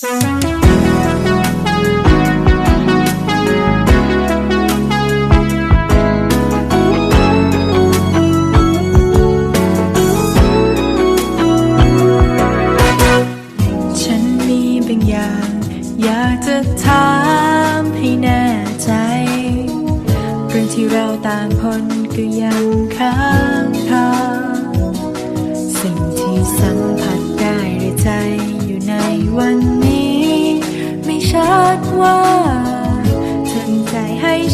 ฉันมีบางอย่าง อยากจะถามให้แน่ใจเรื่องที่เราต่างคนก็ยังค้างคาสิ่งที่สัมผัส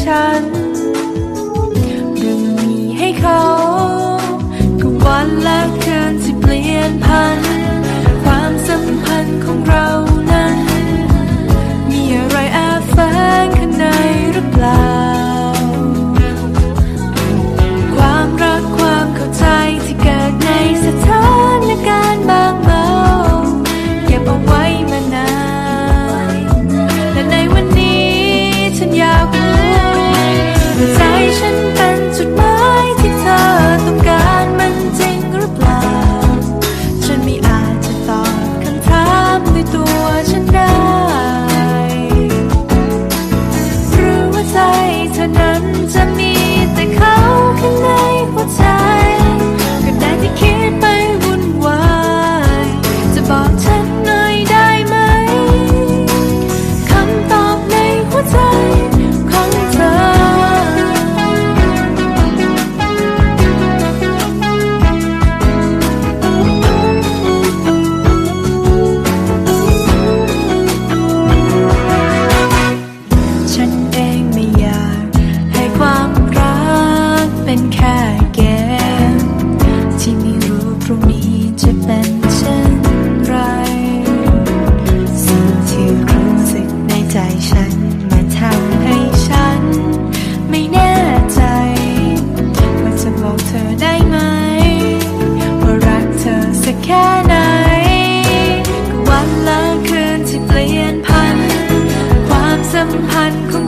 ฉัน ใจฉันมาทำให้ฉัน ไม่แน่ใจ ว่าจะบอกเธอได้ไหม ว่ารักเธอสักแค่ไหนวันละคืนที่เปลี่ยนพัน ความสัมพันธ์ง